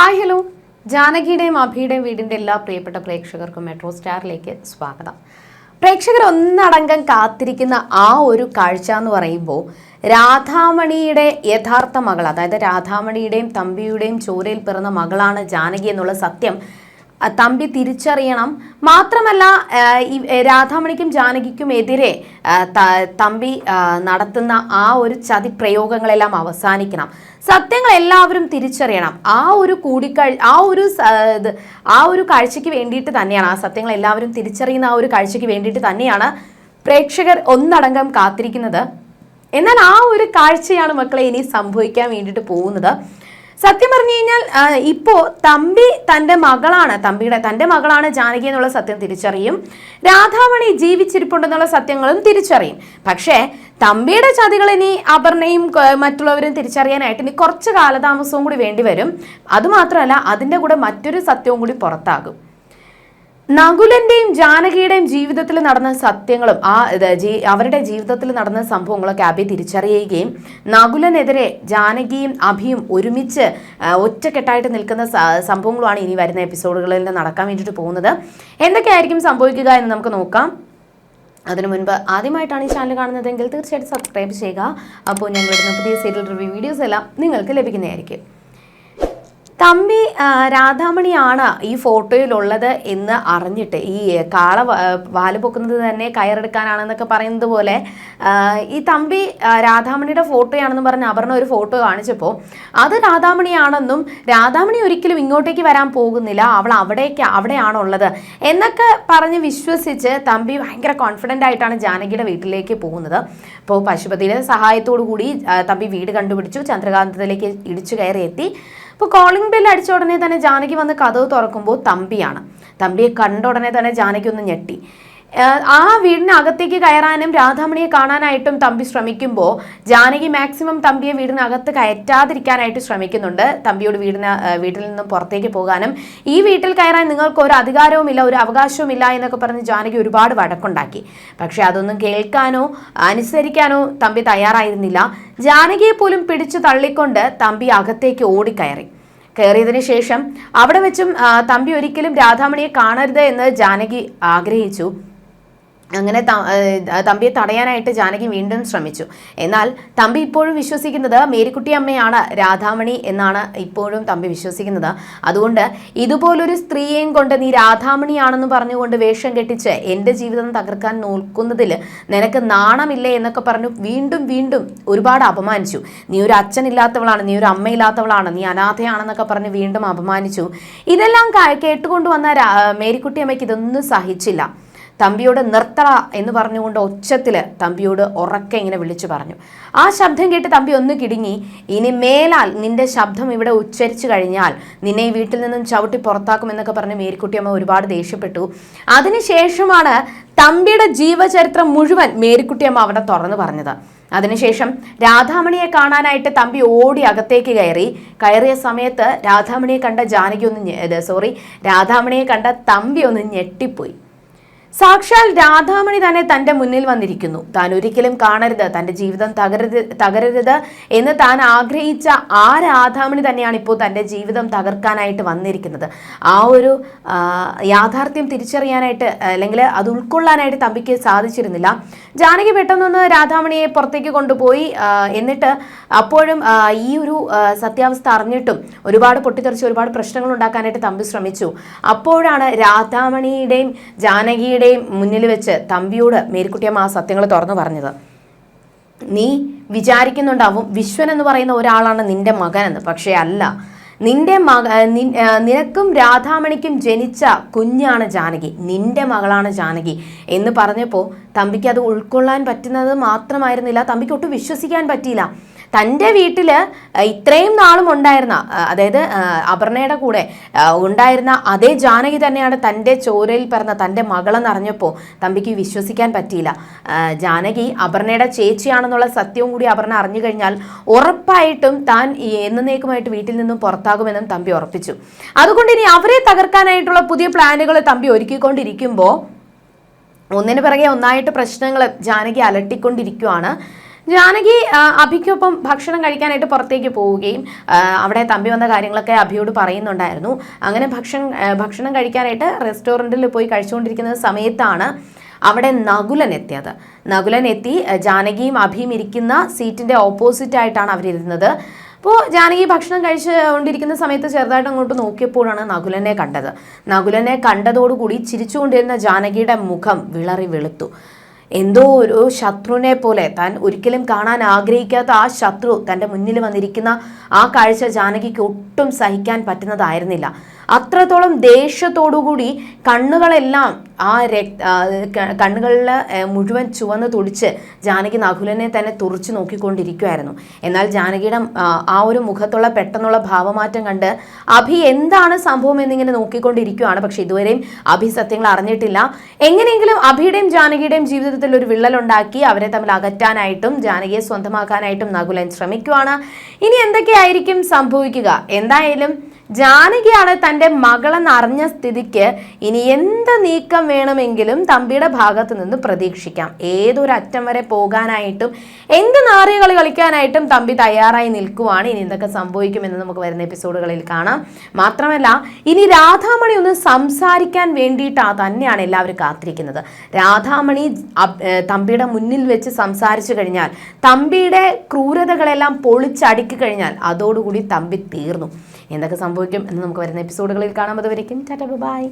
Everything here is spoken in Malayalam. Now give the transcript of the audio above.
Hi hello. ജാനകിയുടെയും അഭിയുടെയും വീടിന്റെ എല്ലാ പ്രിയപ്പെട്ട പ്രേക്ഷകർക്കും മെട്രോ സ്റ്റാറിലേക്ക് സ്വാഗതം. പ്രേക്ഷകർ ഒന്നടങ്കം കാത്തിരിക്കുന്ന ആ ഒരു കാഴ്ച എന്ന് പറയുമ്പോൾ രാധാമണിയുടെ യഥാർത്ഥ മകൾ അതായത് രാധാമണിയുടെയും തമ്പിയുടെയും ചോരയിൽ പിറന്ന മകളാണ് ജാനകി എന്നുള്ള സത്യം തമ്പി തിരിച്ചറിയണം. മാത്രമല്ല രാധാമണിക്കും ജാനകിക്കും എതിരെ തമ്പി നടത്തുന്ന ആ ഒരു ചതി പ്രയോഗങ്ങളെല്ലാം അവസാനിക്കണം. സത്യങ്ങൾ എല്ലാവരും തിരിച്ചറിയണം. ആ ഒരു കൂടിക്കാഴ് ആ ഒരു ആ ഒരു കാഴ്ചയ്ക്ക് വേണ്ടിയിട്ട് തന്നെയാണ് ആ സത്യങ്ങൾ എല്ലാവരും തിരിച്ചറിയുന്ന ആ ഒരു കാഴ്ചയ്ക്ക് വേണ്ടിയിട്ട് തന്നെയാണ് പ്രേക്ഷകർ ഒന്നടങ്കം കാത്തിരിക്കുന്നത്. എന്നാൽ ആ ഒരു കാഴ്ചയാണ് മക്കളെ ഇനി സംഭവിക്കാൻ വേണ്ടിയിട്ട് പോകുന്നത്. സത്യം പറഞ്ഞു കഴിഞ്ഞാൽ ഇപ്പോൾ ഇപ്പോ തമ്പി തന്റെ മകളാണ് തമ്പിയുടെ തന്റെ മകളാണ് ജാനകി എന്നുള്ള സത്യം തിരിച്ചറിയും. രാധാമണി ജീവിച്ചിരിപ്പുണ്ടെന്നുള്ള സത്യങ്ങളും തിരിച്ചറിയും. പക്ഷേ തമ്പിയുടെ ചതികൾ ഇനി അപർണയും മറ്റുള്ളവരും തിരിച്ചറിയാനായിട്ട് ഇനി കുറച്ച് കാലതാമസവും കൂടി വേണ്ടി വരും അതുമാത്രമല്ല അതിന്റെ കൂടെ മറ്റൊരു സത്യവും കൂടി പുറത്താകും. നകുലന്റെയും ജാനകിയുടെയും ജീവിതത്തിൽ നടന്ന സത്യങ്ങളും ആ അവരുടെ ജീവിതത്തിൽ നടന്ന സംഭവങ്ങളൊക്കെ അഭി തിരിച്ചറിയുകയും നകുലനെതിരെ ജാനകിയും അഭിയും ഒരുമിച്ച് ഒറ്റക്കെട്ടായിട്ട് നിൽക്കുന്ന സംഭവങ്ങളുമാണ് ഇനി വരുന്ന എപ്പിസോഡുകളിൽ നിന്ന് നടക്കാൻ വേണ്ടിയിട്ട് പോകുന്നത്. എന്തൊക്കെയായിരിക്കും സംഭവിക്കുക എന്ന് നമുക്ക് നോക്കാം. അതിനു മുൻപ് ആദ്യമായിട്ടാണ് ഈ ചാനൽ കാണുന്നതെങ്കിൽ തീർച്ചയായിട്ടും സബ്സ്ക്രൈബ് ചെയ്യുക. അപ്പോൾ ഞങ്ങളിടുന്ന പുതിയ സീരിയൽ റിവ്യൂ വീഡിയോസ് എല്ലാം നിങ്ങൾക്ക് ലഭിക്കുന്നതായിരിക്കും. തമ്പി രാധാമണിയാണ് ഈ ഫോട്ടോയിലുള്ളത് എന്ന് അറിഞ്ഞിട്ട് ഈ കാള വാൽ പൊക്കുന്നത് തന്നെ കയറെടുക്കാനാണെന്നൊക്കെ പറയുന്നത് പോലെ ഈ തമ്പി രാധാമണിയുടെ ഫോട്ടോയാണെന്ന് പറഞ്ഞ് അപർണ ഒരു ഫോട്ടോ കാണിച്ചപ്പോൾ അത് രാധാമണിയാണെന്നും രാധാമണി ഒരിക്കലും ഇങ്ങോട്ടേക്ക് വരാൻ പോകുന്നില്ല അവൾ അവിടേക്ക് അവിടെയാണുള്ളത് എന്നൊക്കെ പറഞ്ഞ് വിശ്വസിച്ച് തമ്പി ഭയങ്കര കോൺഫിഡന്റ് ആയിട്ടാണ് ജാനകിയുടെ വീട്ടിലേക്ക് പോകുന്നത്. അപ്പോൾ പശുപതിയുടെ സഹായത്തോടു കൂടി തമ്പി വീട് കണ്ടുപിടിച്ചു ചന്ദ്രകാന്തത്തിലേക്ക് ഇടിച്ചു കയറി എത്തി അപ്പോൾ കോളിംഗ് ബെൽ അടിച്ച ഉടനെ തന്നെ ജാനകി വന്ന് കഥവ് തുറക്കുമ്പോൾ തമ്പിയാണ്. തമ്പിയെ കണ്ട ഉടനെ തന്നെ ജാനകി ഒന്ന് ഞെട്ടി. ആ വീടിനകത്തേക്ക് കയറാനും രാധാമണിയെ കാണാനായിട്ടും തമ്പി ശ്രമിക്കുമ്പോൾ ജാനകി മാക്സിമം തമ്പിയെ വീടിനകത്ത് കയറ്റാതിരിക്കാനായിട്ട് ശ്രമിക്കുന്നുണ്ട്. തമ്പിയോട് വീടിന് വീട്ടിൽ നിന്നും പുറത്തേക്ക് പോകാനും ഈ വീട്ടിൽ കയറാൻ നിങ്ങൾക്ക് ഒരു അധികാരവുമില്ല ഒരു അവകാശവുമില്ല എന്നൊക്കെ പറഞ്ഞ് ജാനകി ഒരുപാട് വഴക്കുണ്ടാക്കി. പക്ഷേ അതൊന്നും കേൾക്കാനോ അനുസരിക്കാനോ തമ്പി തയ്യാറായിരുന്നില്ല. ജാനകിയെ പോലും പിടിച്ചു തള്ളിക്കൊണ്ട് തമ്പി അകത്തേക്ക് ഓടിക്കയറി. കയറിയതിന് ശേഷം അവിടെ വെച്ചും തമ്പി ഒരിക്കലും രാധാമണിയെ കാണരുത് എന്ന് ജാനകി ആഗ്രഹിച്ചു. അങ്ങനെ തമ്പിയെ തടയാനായിട്ട് ജാനകി വീണ്ടും ശ്രമിച്ചു. എന്നാൽ തമ്പി ഇപ്പോഴും വിശ്വസിക്കുന്നത് മേരിക്കുട്ടി അമ്മയാണ് രാധാമണി എന്നാണ് ഇപ്പോഴും തമ്പി വിശ്വസിക്കുന്നത്. അതുകൊണ്ട് ഇതുപോലൊരു സ്ത്രീയെയും കൊണ്ട് നീ രാധാമണിയാണെന്ന് പറഞ്ഞുകൊണ്ട് വേഷം കെട്ടിച്ച് എന്റെ ജീവിതം തകർക്കാൻ നോക്കുന്നതിൽ നിനക്ക് നാണമില്ലേ എന്നൊക്കെ പറഞ്ഞു വീണ്ടും വീണ്ടും ഒരുപാട് അപമാനിച്ചു. നീ ഒരു അച്ഛനില്ലാത്തവളാണ് നീ ഒരു അമ്മയില്ലാത്തവളാണ് നീ അനാഥയാണെന്നൊക്കെ പറഞ്ഞ് വീണ്ടും അപമാനിച്ചു. ഇതെല്ലാം കേട്ടുകൊണ്ടുവന്ന മേരിക്കുട്ടി അമ്മയ്ക്ക് ഇതൊന്നും സഹിച്ചില്ല. തമ്പിയോട് നിർത്തട എന്ന് പറഞ്ഞുകൊണ്ട് ഒച്ചത്തിൽ തമ്പിയോട് ഉറക്കെ ഇങ്ങനെ വിളിച്ചു പറഞ്ഞു. ആ ശബ്ദം കേട്ട് തമ്പി ഒന്ന് കിടുങ്ങി. ഇനി മേലാൽ നിന്റെ ശബ്ദം ഇവിടെ ഉച്ചരിച്ചു കഴിഞ്ഞാൽ നിന്നെ ഈ വീട്ടിൽ നിന്നും ചവിട്ടി പുറത്താക്കുമെന്നൊക്കെ പറഞ്ഞ് മേരിക്കുട്ടിയമ്മ ഒരുപാട് ദേഷ്യപ്പെട്ടു. അതിനുശേഷമാണ് തമ്പിയുടെ ജീവചരിത്രം മുഴുവൻ മേരിക്കുട്ടിയമ്മ അവിടെ തുറന്നു പറഞ്ഞത്. അതിനുശേഷം രാധാമണിയെ കാണാനായിട്ട് തമ്പി ഓടി അകത്തേക്ക് കയറി. കയറിയ സമയത്ത് രാധാമണിയെ കണ്ട ജാനകി ഒന്ന് സോറി രാധാമണിയെ കണ്ട തമ്പി ഒന്ന് ഞെട്ടിപ്പോയി. സാക്ഷാൽ രാധാമണി തന്നെ തന്റെ മുന്നിൽ വന്നിരിക്കുന്നു. താൻ ഒരിക്കലും കാണരുത് തന്റെ ജീവിതം തകരരുത് തകരരുത് എന്ന് താൻ ആഗ്രഹിച്ച ആ രാധാമണി തന്നെയാണ് ഇപ്പോൾ തന്റെ ജീവിതം തകർക്കാനായിട്ട് വന്നിരിക്കുന്നത്. ആ ഒരു യാഥാർത്ഥ്യം തിരിച്ചറിയാനായിട്ട് അല്ലെങ്കിൽ അത് ഉൾക്കൊള്ളാനായിട്ട് തമ്പിക്ക് സാധിച്ചിരുന്നില്ല. ജാനകി പെട്ടെന്നൊന്ന് രാധാമണിയെ പുറത്തേക്ക് കൊണ്ടുപോയി എന്നിട്ട് അപ്പോഴും ഈ ഒരു സത്യാവസ്ഥ അറിഞ്ഞിട്ടും ഒരുപാട് പൊട്ടിത്തെറിച്ച് ഒരുപാട് പ്രശ്നങ്ങൾ ഉണ്ടാക്കാനായിട്ട് തമ്പി ശ്രമിച്ചു. അപ്പോഴാണ് രാധാമണിയുടെയും ജാനകിയുടെയും മുന്നിൽ വെച്ച് തമ്പിയോട് മേരിക്കുട്ടിയമ്മ ആ സത്യങ്ങൾ തുറന്നു പറഞ്ഞത്. നീ വിചാരിക്കുന്നുണ്ടാവും വിശ്വൻ എന്ന് പറയുന്ന ഒരാളാണ് നിന്റെ മകനെന്ന് പക്ഷേ അല്ല നിന്റെ മക നിനക്കും രാധാമണിക്കും ജനിച്ച കുഞ്ഞാണ് ജാനകി. നിന്റെ മകളാണ് ജാനകി. എന്ന് പറഞ്ഞപ്പോൾ തമ്പിക്ക് അത് ഉൾക്കൊള്ളാൻ പറ്റുന്നത് മാത്രമായിരുന്നില്ല. തമ്പിക്ക് ഒട്ടും വിശ്വസിക്കാൻ പറ്റിയില്ല. തന്റെ വീട്ടിൽ ഇത്രയും നാളും ഉണ്ടായിരുന്ന അതായത് അപർണയുടെ കൂടെ ഉണ്ടായിരുന്ന അതേ ജാനകി തന്നെയാണ് തന്റെ ചോരയിൽ പിറന്ന തന്റെ മകളെന്ന് അറിഞ്ഞപ്പോൾ തമ്പിക്ക് വിശ്വസിക്കാൻ പറ്റിയില്ല. ജാനകി അപർണയുടെ ചേച്ചിയാണെന്നുള്ള സത്യവും കൂടി അപർണ അറിഞ്ഞു കഴിഞ്ഞാൽ ഉറപ്പായിട്ടും താൻ എന്നേക്കുമായിട്ട് വീട്ടിൽ നിന്നും പുറത്താകുമെന്നും തമ്പി ഉറപ്പിച്ചു. അതുകൊണ്ട് ഇനി അവരെ തകർക്കാനായിട്ടുള്ള പുതിയ പ്ലാനുകൾ തമ്പി ഒരുക്കിക്കൊണ്ടിരിക്കുമ്പോൾ ഒന്നിനു പിറകെ ഒന്നായിട്ട് പ്രശ്നങ്ങൾ ജാനകി അലട്ടിക്കൊണ്ടിരിക്കുവാണ്. ജാനകി അഭിക്കൊപ്പം ഭക്ഷണം കഴിക്കാനായിട്ട് പുറത്തേക്ക് പോവുകയും അവിടെ തമ്പി വന്ന കാര്യങ്ങളൊക്കെ അഭിയോട് പറയുന്നുണ്ടായിരുന്നു. അങ്ങനെ ഭക്ഷണം ഭക്ഷണം കഴിക്കാനായിട്ട് റെസ്റ്റോറന്റിൽ പോയി കഴിച്ചുകൊണ്ടിരിക്കുന്ന സമയത്താണ് അവിടെ നകുലൻ എത്തിയത്. നകുലൻ എത്തി ജാനകിയും അഭിയും ഇരിക്കുന്ന സീറ്റിന്റെ ഓപ്പോസിറ്റ് ആയിട്ടാണ് അവരിരുന്നത്. അപ്പോൾ ജാനകി ഭക്ഷണം കഴിച്ചുകൊണ്ടിരിക്കുന്ന സമയത്ത് ചെറുതായിട്ട് അങ്ങോട്ട് നോക്കിയപ്പോഴാണ് നകുലനെ കണ്ടത്. നകുലനെ കണ്ടതോടുകൂടി ചിരിച്ചുകൊണ്ടിരുന്ന ജാനകിയുടെ മുഖം വിളറി വെളുത്തു. എന്തോ ഒരു ശത്രുവിനെ പോലെ താൻ ഒരിക്കലും കാണാൻ ആഗ്രഹിക്കാത്ത ആ ശത്രു തന്റെ മുന്നിൽ വന്നിരിക്കുന്ന ആ കാഴ്ച ജാനകിക്ക് ഒട്ടും സഹിക്കാൻ പറ്റുന്നതായിരുന്നില്ല. അത്രത്തോളം ദേഷ്യത്തോടുകൂടി കണ്ണുകളെല്ലാം ആ രക്ത കണ്ണുകളിൽ മുഴുവൻ ചുവന്ന് തുടിച്ച് ജാനകി നകുലനെ തന്നെ തുറച്ചു നോക്കിക്കൊണ്ടിരിക്കുമായിരുന്നു എന്നാൽ ജാനകിയുടെ ആ, ഒരു മുഖത്തുള്ള പെട്ടെന്നുള്ള ഭാവമാറ്റം കണ്ട് അഭി എന്താണ് സംഭവം എന്നിങ്ങനെ നോക്കിക്കൊണ്ടിരിക്കുകയാണ് പക്ഷെ ഇതുവരെയും അഭി സത്യങ്ങൾ അറിഞ്ഞിട്ടില്ല. എങ്ങനെയെങ്കിലും അഭിയുടെയും ജാനകിയുടെയും ജീവിതത്തിൽ ഒരു വിള്ളലുണ്ടാക്കി അവരെ തമ്മിൽ അകറ്റാനായിട്ടും ജാനകിയെ സ്വന്തമാക്കാനായിട്ടും നകുലൻ ശ്രമിക്കുവാണ്. ഇനി എന്തൊക്കെയായിരിക്കും സംഭവിക്കുക? എന്തായാലും ജാനകിയാണ് തന്റെ മകളെന്ന് അറിഞ്ഞ സ്ഥിതിക്ക് ഇനി എന്ത് നീക്കം വേണമെങ്കിലും തമ്പിയുടെ ഭാഗത്ത് നിന്ന് പ്രതീക്ഷിക്കാം. ഏതൊരു അറ്റം വരെ പോകാനായിട്ടും എന്ത് നാറികളി കളിക്കാനായിട്ടും തമ്പി തയ്യാറായി നിൽക്കുവാണ്. ഇനി എന്തൊക്കെ സംഭവിക്കുമെന്ന് നമുക്ക് വരുന്ന എപ്പിസോഡുകളിൽ കാണാം. മാത്രമല്ല ഇനി രാധാമണി ഒന്ന് സംസാരിക്കാൻ വേണ്ടിയിട്ടാ തന്നെയാണ് എല്ലാവരും കാത്തിരിക്കുന്നത്. രാധാമണി തമ്പിയുടെ മുന്നിൽ വെച്ച് സംസാരിച്ചു കഴിഞ്ഞാൽ തമ്പിയുടെ ക്രൂരതകളെല്ലാം പൊളിച്ചടുക്കി കഴിഞ്ഞാൽ അതോടുകൂടി തമ്പി തീർന്നു. എന്തൊക്കെ സംഭവിക്കും എന്ന് നമുക്ക് വരുന്ന എപ്പിസോഡുകളിൽ കാണാം. അതുവരയ്ക്കും ടാറ്റ ബൈ.